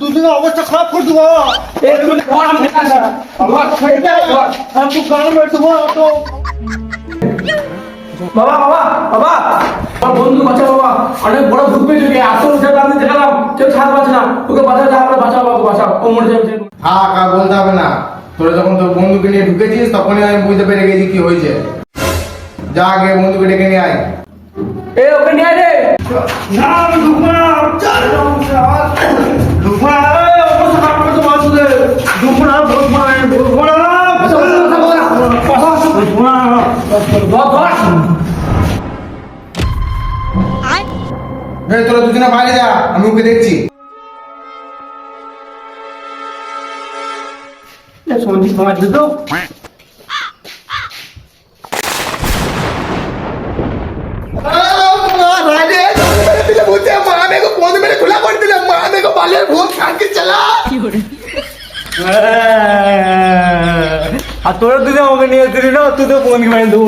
তুই অবস্থা খারাপ করে দেবো গান তো বাবা বাবা বাবা আমার বন্ধু বাঁচা বাবা। অনেক বড় ভূত পেয়ে চলে আসল উঠে আমি দেখালাম। কেউ ছাড় পাচ্ছে না। ওকে বাঁচা যা আমরা বাঁচাও বাবা বাঁচাও। ও মরে যাবে থাক আর বলতে হবে না। তোরা যখন তোর বন্ধুকে নিয়ে ঢুকেছিস তখনই আমি বুঝতে পেরে গেছি কি হয়েছে। যা আগে বন্ধুকে ডেকে নিয়ে আয়। এ ওকে নিয়ে আয় রে। না ঢুকবো না ঢুকবো না ঢুকবো না ঢুকবো না। ঢুকবো না তোরা দুজনে বাইরে যা আমি ওকে দেখছি। সঞ্জিত তোমার দিত আর তোরা দুজন আমাকে নিয়ে এসেছিলি না? তুই তো ফোন কিনে দেবো